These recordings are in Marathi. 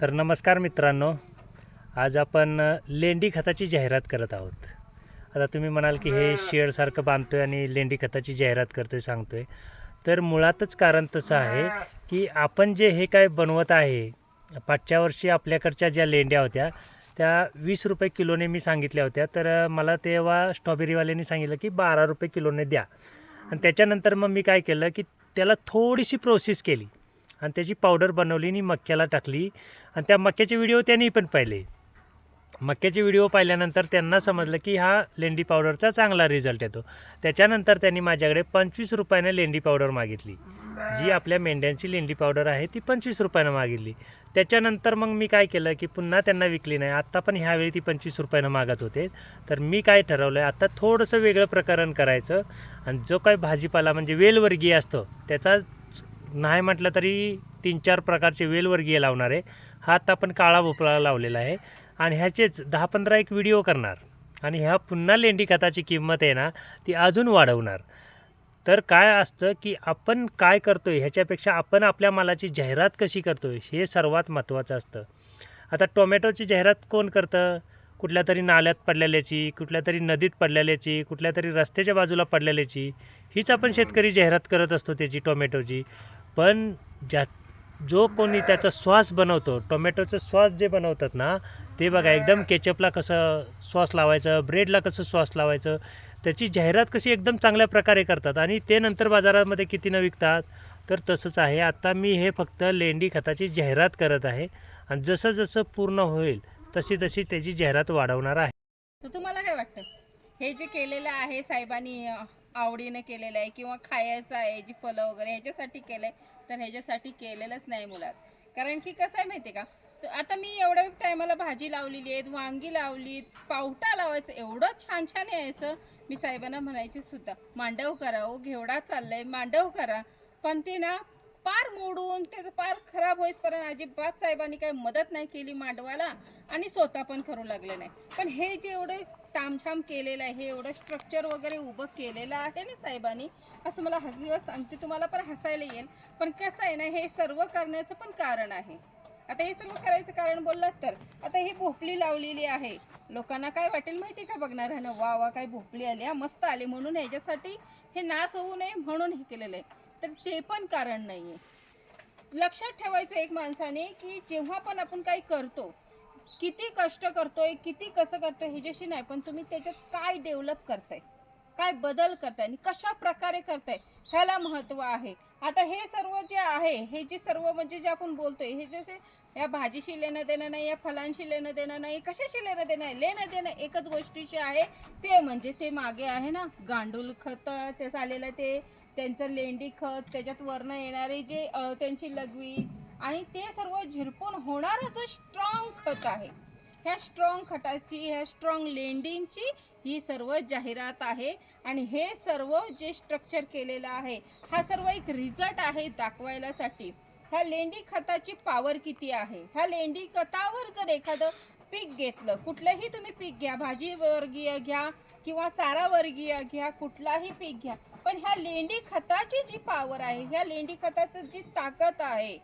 तर नमस्कार मित्रांनो आज आपण लेंडी खताची जाहिरात करत आहोत. आता तुम्ही म्हणाल की हे शेडसारखं बांधतोय आणि लेंडी खताची जाहिरात करतोय सांगतोय. तर मुळातच कारण तसं आहे की आपण जे हे काय बनवत आहे पाचच्या वर्षी आपल्याकडच्या ज्या लेंड्या होत्या त्या वीस रुपये किलोने मी सांगितल्या होत्या. तर मला तेव्हा स्ट्रॉबेरीवाल्यांनी सांगितलं की बारा रुपये किलोने द्या. आणि त्याच्यानंतर मग मी काय केलं की त्याला थोडीशी प्रोसेस केली. आणि त्याची पावडर बनवली आणि मक्याला टाकली. आणि त्या मक्याचे व्हिडिओ त्यांनी पण पाहिले. मक्याचे व्हिडिओ पाहिल्यानंतर त्यांना समजलं की हा लेंडी पावडरचा चांगला रिझल्ट येतो. त्याच्यानंतर त्यांनी माझ्याकडे पंचवीस रुपयाने लेंडी पावडर मागितली. जी आपल्या मेंढ्यांची लेंडी पावडर आहे ती पंचवीस रुपयानं मागितली. त्याच्यानंतर मग मी काय केलं की पुन्हा त्यांना विकली नाही. आत्ता पण ह्यावेळी ती पंचवीस रुपयानं मागत होते. तर मी काय ठरवलं आहे आत्ता थोडंसं वेगळं प्रकरण करायचं. आणि जो काय भाजीपाला म्हणजे वेलवर्गीय असतो त्याचा नाही म्हटलं तरी तीन चार प्रकारचे वेलवर्गीय लावणार आहे. हा आता आपण काळा भोपळा लावलेला आहे. आणि ह्याचेच दहा पंधरा एक व्हिडिओ करणार. आणि ह्या पुन्हा लेंडी खताची किंमत आहे ना ती अजून वाढवणार. तर काय असतं की आपण काय करतो आहे ह्याच्यापेक्षा आपण आपल्या मालाची जाहिरात कशी करतो आहे हे सर्वात महत्त्वाचं असतं. आता टोमॅटोची जाहिरात कोण करतं? कुठल्या तरी नाल्यात पडलेल्याची कुठल्या तरी नदीत पडलेल्याची कुठल्या तरी रस्त्याच्या बाजूला पडलेल्याची हीच आपण शेतकरी जाहिरात करत असतो त्याची टोमॅटोची. पण ज्या जो कोणी त्याचा श्वास बनवतो टोमॅटोचं श्वास जे बनवतात ना ते बघा एकदम केचपला कसं श्वास लावायचं ब्रेडला कसं श्वास लावायचं त्याची जाहिरात कशी एकदम चांगल्या प्रकारे करतात आणि ते नंतर बाजारामध्ये कितीनं विकतात तर तसंच आहे. आता मी हे फक्त लेंडी खताची जाहिरात करत आहे आणि जसं जसं पूर्ण होईल तशी तशी त्याची जाहिरात वाढवणार आहे. तर तुम्हाला काय वाटतं? हे जे केलेलं आहे साहेबांनी आवडीने केलेलं आहे किंवा खायचं आहे जी फळं वगैरे ह्याच्यासाठी केलंय तर ह्याच्यासाठी केलेलंच नाही मुलात कारण की कसं आहे माहिती आहे का? तर आता मी एवढ्या टायमाला भाजी लावलेली आहेत वांगी लावली पावटा लावायचं एवढं छान छान यायचं. मी साहेबांना म्हणायचे सुद्धा मांडव करा हो घेवडा चाललाय मांडव करा. पण ते ना पार मोडून त्याचं पार खराब होईपर्यंत अजिबात साहेबांनी काही मदत नाही केली मांडवाला आणि स्वतः पण करू लागले नाही. पण हे जे एवढं केलेलं आहे हे एवढं स्ट्रक्चर वगैरे उभं केलेलं आहे ना साहेबांनी? असं मला हकीकत सांगते तुम्हाला पण हसायला येईल. पण कसं आहे ना हे सर्व करण्याचं पण कारण आहे. आता हे सर्व करायचं कारण बोललात तर. आता ही भोपळी लावलेली आहे. लोकांना काय वाटेल माहिती का बघणार? आहे ना वा वा काय भोपळी आली मस्त आली. म्हणून ह्याच्यासाठी हे नाश होऊ नये म्हणून हे केलेलं आहे. तर ते पण कारण नाहीये. लक्षात ठेवायचं एक माणसाने की जेव्हा पण आपण काही करतो किती कष्ट करतोय किती कसं करतोय ह्याच्याशी नाही पण तुम्ही त्याच्यात काय डेव्हलप करताय? काय बदल करताय आणि कशा प्रकारे करताय? ह्याला महत्त्व आहे. आता हे सर्व जे आहे हे जे सर्व म्हणजे जे आपण बोलतोय हे जसे या भाजीशी लेणं देणं नाही या फळांशी लेणं देणं नाही कशाशी लेणं देणं आहे? लेणं देणं एकच गोष्टीशी आहे. ते म्हणजे ते मागे आहे ना गांडूळ खत ते झालेलं ते. त्यांचं लेंडी खत त्याच्यात वर्ण येणारे जे त्यांची लघवी आणि ते सर्व झिरपून होणारं जो स्ट्रॉंग खत आहे. ह्या स्ट्रॉंग खताची ह्या स्ट्रॉंग लेंडिंगची ही सर्व जाहिरात आहे. आणि हे सर्व जे स्ट्रक्चर केलेलं आहे हा सर्व एक रिझल्ट आहे दाखवायलासाठी. ह्या लेंडी खताची पॉवर किती आहे? ह्या लेंडी खतावर जर एखादं पीक घेतलं कुठलंही तुम्ही पीक घ्या भाजी वर्गीय घ्या किंवा चारा वर्गीय घ्या कुठलाही पीक घ्या पण ह्या लेंडी खताची जी पॉवर आहे ह्या लेंडी खताचं जी ताकद आहे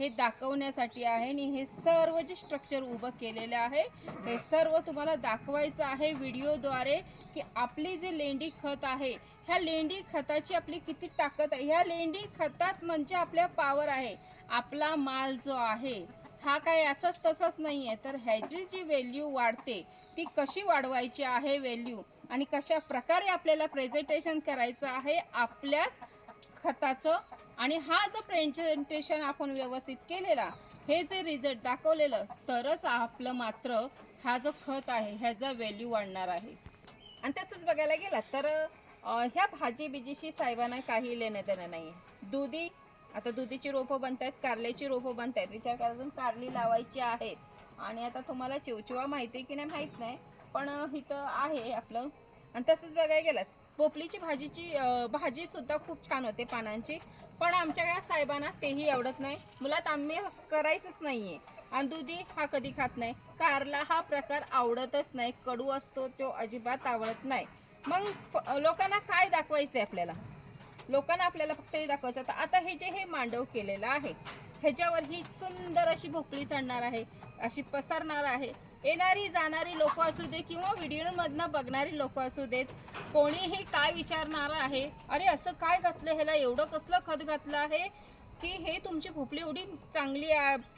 हे दाखवण्यासाठी आहे आणि हे सर्व जे स्ट्रक्चर उभं केलेलं आहे हे सर्व तुम्हाला दाखवायचं आहे व्हिडिओद्वारे की आपली जे लेंडी खत आहे ह्या लेंडी खताची आपली किती ताकद आहे ह्या लेंडी खतात म्हणजे आपल्या पॉवर आहे. आपला माल जो आहे हा काय असंच तसंच नाही आहे तर ह्याची जी व्हॅल्यू वाढते ती कशी वाढवायची आहे व्हॅल्यू आणि कशा प्रकारे आपल्याला प्रेझेंटेशन करायचं आहे आपल्याच खताचं आणि हा जो प्रेझेंटेशन आपण व्यवस्थित केलेला हे जे रिझल्ट दाखवलेलं तरच आपलं मात्र हा जो खत आहे ह्याचा व्हॅल्यू वाढणार आहे. आणि तसंच बघायला गेला तर ह्या भाजी बिजीशी साहेबांना काही लेणं देणं नाही दुधी आता दुधीची रोपं बनत आहेत कारल्याची रोपं बनत आहेत विचार करा अजून कारली लावायची आहेत. आणि आता तुम्हाला चिवचिवा माहिती आहे की नाही माहीत नाही. पण इथं आहे आपलं. आणि तसंच बघायला गेलं पोपलीची भाजीची भाजीसुद्धा भाजी सुद्धा खूप छान होते पानांची. पण आमच्या साहेबांना तेही आवडत नाही. मुलात आम्ही करायचंच नाहीये. आणि दुधी हा कधी खात नाही. कारला हा प्रकार आवडतच नाही. कडू असतो तो अजिबात आवडत नाही. मग लोकांना काय दाखवायचं आहे आपल्याला? लोकांना आपल्याला फक्त हे दाखवायचं आता आता हे जे हे मांडव केलेलं आहे ह्याच्यावर ही सुंदर अशी भोपळी चढणार आहे अशी पसरणार आहे. येणारी जाणारी लोक असू दे किंवा व्हिडिओमधनं बघणारी लोक असू देत कोणीही काय विचारणार आहे अरे असं काय घातलं ह्याला एवढं कसलं खत घातलं आहे की हे तुमची भोपळी एवढी चांगली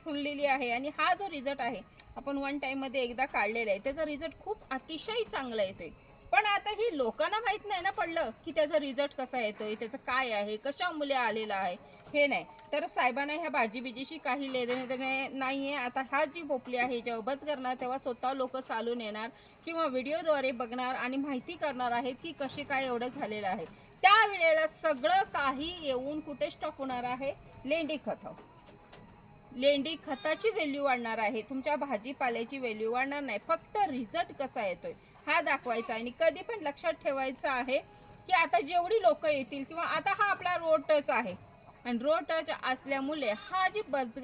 फुललेली आहे आणि हा जो रिझल्ट आहे आपण वन टाईममध्ये एकदा काढलेला आहे त्याचा रिझल्ट खूप अतिशय चांगला येतोय पण आता ही लोकांना माहीत नाही ना पडलं की त्याचा रिझल्ट कसा येतोय त्याचं काय आहे कशा मुले आलेला आहे हे नाही. तर साहेबांना ह्या भाजी बिजीशी काही लेणे देणे नाहीये. आता हा जी भोपली आहे जेव्हा बस करणार तेव्हा स्वतः लोक चालून येणार किंवा व्हिडिओद्वारे बघणार आणि माहिती करणार आहेत की कसे काय एवढं झालेलं आहे. त्या वेळेला सगळं काही येऊन कुठे स्टॉप होणार आहे? लेंडी खत. लेंडी खताची व्हॅल्यू वाढणार आहे. तुमच्या भाजीपाल्याची व्हॅल्यू वाढणार नाही. फक्त रिझल्ट कसा येतोय? हा दाखवायचा आणि कधी पण लक्षात ठेवायचं आहे की आता जेवढी लोक येतील किंवा आता हा आपला रोड टच आहे. आणि रोड टच असल्यामुळे हा जी बज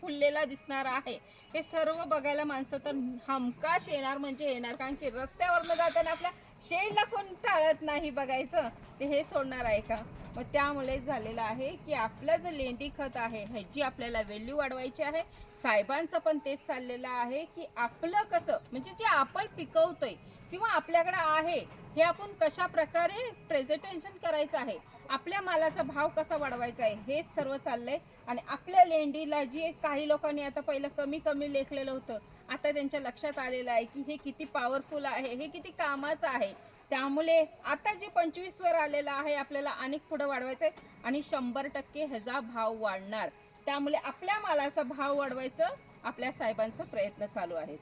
फुललेला दिसणार आहे हे सर्व बघायला माणसं तर हमकाश येणार म्हणजे येणार. कारण की रस्त्यावरनं जाताना आपल्या शेडला कोण टाळत नाही बघायचं. ते हे सोडणार आहे का? मग त्यामुळे झालेलं आहे की आपलं जे लेंडी खत आहे ह्याची आपल्याला व्हॅल्यू वाढवायची आहे. साहेबांचं पण तेच चाललेलं आहे की आपलं कसं म्हणजे जे आपण पिकवतोय किंवा आपल्याकडे आहे हे आपण कशा प्रकारे प्रेझेंटेशन करायचं आहे आपल्या मालाचा भाव कसा वाढवायचा आहे हेच सर्व चाललंय. आणि आपल्या लेंडीला जे काही लोकांनी आता पहिलं कमी कमी लेखलेलं होतं आता त्यांच्या लक्षात आलेलं आहे की हे किती पॉवरफुल आहे हे किती कामाचं आहे. त्यामुळे आता जे पंचवीसवर आलेलं आहे आपल्याला अनेक पुढं वाढवायचं आहे आणि शंभर टक्के ह्याचा भाव वाढणार. त्यामुळे आपल्या मालाचा भाव वाढवायचं आपल्या साहेबांचा प्रयत्न चालू आहे.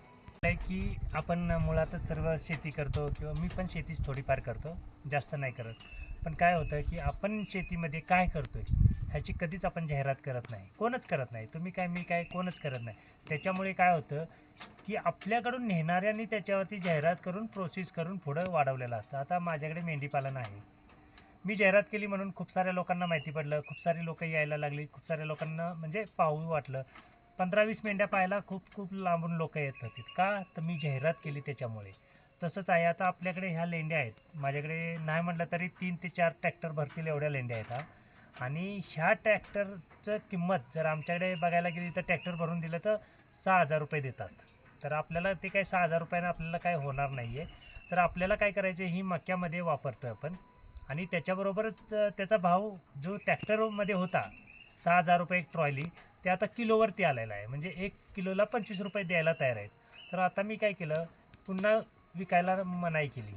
की आपण मुळातच सर्व शेती करतो किंवा मी पण शेतीच थोडीफार करतो जास्त नाही करत. पण काय होतं की आपण शेतीमध्ये काय करतोय ह्याची कधीच आपण जाहिरात करत नाही. कोणच करत नाही. तुम्ही काय मी काय कोणच करत नाही. त्याच्यामुळे काय होतं की आपल्याकडून नेणाऱ्यांनी त्याच्यावरती जाहिरात करून प्रोसेस करून पुढं वाढवलेलं असतं. आता माझ्याकडे मेंढीपालन आहे. मी जाहिरात केली म्हणून खूप साऱ्या लोकांना माहिती पडलं खूप सारी लोक यायला लागली खूप साऱ्या लोकांना म्हणजे पाहू वाटलं. पंधरा वीस मेंढ्या पाहायला खूप खूप लांबून लोक येत होती का तर मी जाहिरात केली त्याच्यामुळे. तसंच आहे आता आपल्याकडे ह्या लेंड्या आहेत. माझ्याकडे नाही म्हटलं तरी तीन ते चार ट्रॅक्टर भरतील एवढ्या लेंड्या आहेत हा. आणि ह्या ट्रॅक्टरचं किंमत जर आमच्याकडे बघायला गेली तर ट्रॅक्टर भरून दिलं तर सहा हजार रुपये देतात. तर आपल्याला ते काय सहा हजार रुपयानं आपल्याला काय होणार नाही आहे तर आपल्याला काय करायचं ही मक्यामध्ये वापरतो आपण. आणि त्याच्याबरोबरच त्याचा भाव जो ट्रॅक्टरमध्ये होता सहा हजार रुपये एक ट्रॉली ते आता किलोवरती आलेला आहे. म्हणजे एक किलोला पंचवीस रुपये द्यायला तयार आहेत. तर आता मी काय केलं पुन्हा विकायला मनाई केली.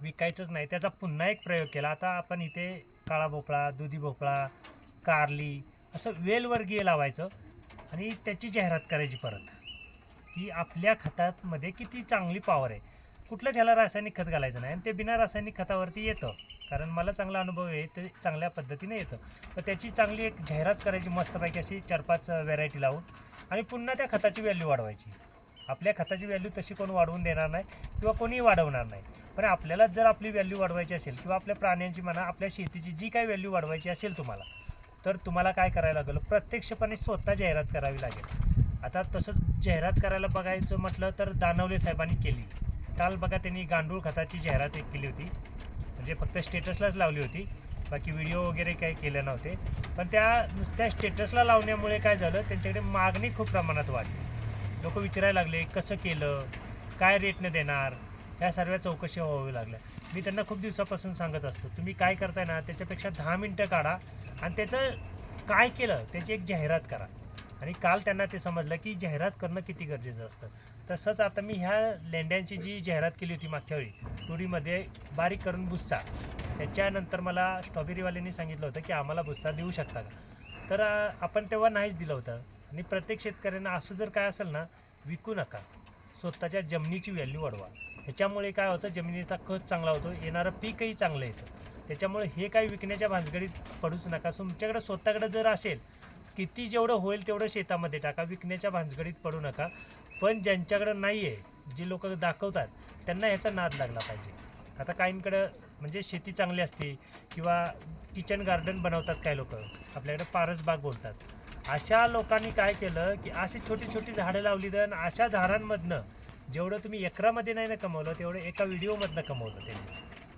विकायचंच नाही त्याचा पुन्हा एक प्रयोग केला. आता आपण इथे काळा भोपळा दुधी भोपळा कारली असं वेलवर्गीय लावायचं आणि त्याची जाहिरात करायची परत. की आपल्या खतामध्ये किती चांगली पॉवर आहे. कुठलं ह्याला रासायनिक खत घालायचं नाही आणि ते बिना रासायनिक खतावरती येतं. कारण मला चांगला अनुभव आहे ते चांगल्या पद्धतीने येतं. तर त्याची चांगली एक जाहिरात करायची मस्तपैकी अशी चार पाच व्हेरायटी लावून आणि पुन्हा त्या खताची व्हॅल्यू वाढवायची. आपल्या खताची व्हॅल्यू तशी कोण वाढवून देणार नाही किंवा कोणीही वाढवणार नाही. पण आपल्याला जर आपली व्हॅल्यू वाढवायची असेल किंवा आपल्या प्राण्यांची म्हणा आपल्या शेतीची जी काही व्हॅल्यू वाढवायची असेल तुम्हाला तर तुम्हाला काय करायला लागेल? प्रत्यक्षपणे स्वतः जाहिरात करावी लागेल. आता तसंच जाहिरात करायला बघायचं म्हटलं तर दानवले साहेबांनी केली. काल बघा त्यांनी गांडूळ खताची जाहिरात एक केली होती. म्हणजे फक्त स्टेटसलाच लावली होती. बाकी व्हिडिओ वगैरे काही केले नव्हते. पण त्या नुसत्या स्टेटसला लावण्यामुळे काय झालं? त्यांच्याकडे मागणी खूप प्रमाणात वाढली. लोक विचारायला लागले कसं केलं? काय रेटनं देणार? ह्या सर्व चौकशी व्हावी लागल्या. मी त्यांना खूप दिवसापासून सांगत असतो तुम्ही काय करताय ना त्याच्यापेक्षा दहा मिनटं काढा आणि त्याचं काय केलं? त्याची एक जाहिरात करा. आणि काल त्यांना ते समजलं की जाहिरात करणं किती गरजेचं असतं. तसंच आता मी ह्या लेंड्यांची जी जाहिरात केली होती मागच्या वेळी तुरीमध्ये बारीक करून भुस्सा त्याच्यानंतर मला स्ट्रॉबेरीवाल्यांनी सांगितलं होतं की आम्हाला भुस्सा देऊ शकता का? तर आपण तेव्हा नाहीच दिलं होतं. आणि प्रत्येक शेतकऱ्यांना असं जर काय असेल ना विकू नका. स्वतःच्या जमिनीची व्हॅल्यू वाढवा. ह्याच्यामुळे काय होतं जमिनीचा खत चांगला होतो येणारं पीकही चांगलं येतं. त्याच्यामुळे हे काही विकण्याच्या भानगडीत पडूच नका. तुमच्याकडे स्वतःकडे जर असेल किती जेवढं होईल तेवढं शेतामध्ये टाका. विकण्याच्या भानगडीत पडू नका. पण ज्यांच्याकडं नाही आहे जे लोक दाखवतात त्यांना ह्याचा नाद लागला पाहिजे. आता काहींकडं म्हणजे शेती चांगली असते किंवा किचन गार्डन बनवतात काही लोक. आपल्याकडे पारस बाग बोलतात. अशा लोकांनी काय केलं की अशी छोटी छोटी झाडं लावली तर आणि अशा झाडांमधनं जेवढं तुम्ही एकरामध्ये नाही ना कमवलं तेवढं एका व्हिडिओमधनं कमवलं त्यांनी.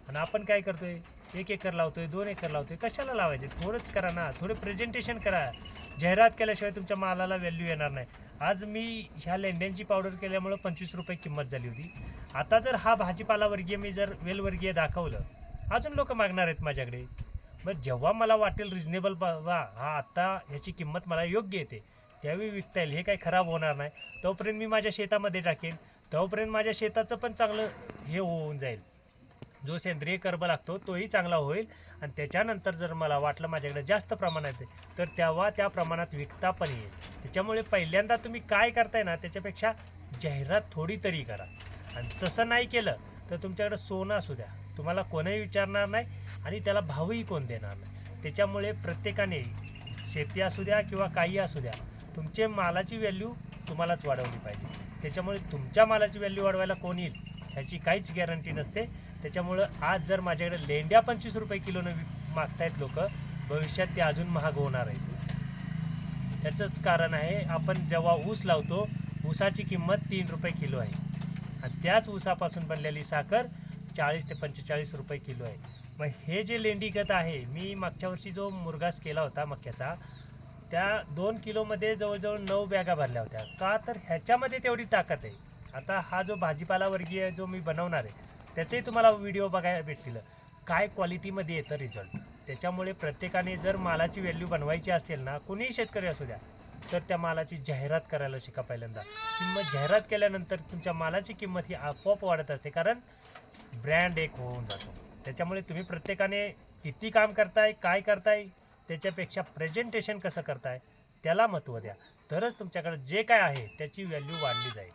आणि आपण काय करतोय? एक एकर लावतोय दोन एकर लावतोय कशाला लावायचे? थोडंच करा ना थोडं प्रेझेंटेशन करा. जाहिरात केल्याशिवाय तुमच्या मालाला व्हॅल्यू येणार नाही. आज मी ह्या लेंड्यांची पावडर केल्यामुळं पंचवीस रुपये किंमत झाली होती. आता जर हा भाजीपाला वर्गीय मी जर वेलवर्गीय दाखवलं अजून लोक मागणार आहेत माझ्याकडे. मग जेव्हा मला वाटेल रिजनेबल वा हा आत्ता ह्याची किंमत मला योग्य येते. त्यावेळी विकता येईल हे काही खराब होणार नाही. तोपर्यंत मी माझ्या शेतामध्ये टाकेन. तोपर्यंत माझ्या शेताचं पण चांगलं हे होऊन जाईल. जो सेंद्रिय कर्ब लागतो तोही चांगला होईल. आणि त्याच्यानंतर जर मला वाटलं माझ्याकडे जास्त प्रमाणात आहे तर तेव्हा त्या प्रमाणात विकता पण येईल. त्याच्यामुळे पहिल्यांदा तुम्ही काय करताय ना त्याच्यापेक्षा जाहिरात थोडी तरी करा. आणि तसं नाही केलं तर तुमच्याकडे सोनं असू द्या. तुम्हाला कोणीही विचारणार नाही आणि त्याला भावही कोण देणार नाही. त्याच्यामुळे प्रत्येकाने शेती असू द्या किंवा काही असू द्या तुमचे मालाची व्हॅल्यू तुम्हालाच वाढवली पाहिजे. त्याच्यामुळे तुमच्या मालाची व्हॅल्यू वाढवायला कोण येईल ह्याची काहीच गॅरंटी नसते. त्याच्यामुळं आज जर माझ्याकडे लेंड्या पंचवीस रुपये किलोनं मागतायत लोक भविष्यात ते अजून महाग होणार आहेत. त्याचंच कारण आहे आपण जेव्हा ऊस लावतो ऊसाची किंमत तीन रुपये किलो आहे. आणि त्याच ऊसापासून बनलेली साखर चाळीस ते पंचेचाळीस रुपये किलो आहे. मग हे जे लेंडीगत आहे मी मागच्या वर्षी जो मुरगास केला होता मक्याचा त्या दोन किलोमध्ये जवळजवळ नऊ बॅगा भरल्या होत्या. का तर ह्याच्यामध्ये तेवढी ताकद आहे. आता हा जो भाजीपाला वर्गीय जो मी बनवणार आहे त्याचेही तुम्हाला व्हिडिओ बघायला भेटतील. काय क्वालिटीमध्ये येतं रिझल्ट त्याच्यामुळे प्रत्येकाने जर मालाची व्हॅल्यू बनवायची असेल ना कोणीही शेतकरी असू द्या तर त्या मालाची जाहिरात करायला शिका पहिल्यांदा. किंमत जाहिरात केल्यानंतर तुमच्या मालाची किंमत ही आपोआप वाढत असते कारण ब्रँड एक होऊन जातो. त्याच्यामुळे तुम्ही प्रत्येकाने किती काम करताय काय करताय त्याच्यापेक्षा प्रेझेंटेशन कसं करताय त्याला महत्त्व द्या. तरच तुमच्याकडे जे काय आहे त्याची व्हॅल्यू वाढली जाईल.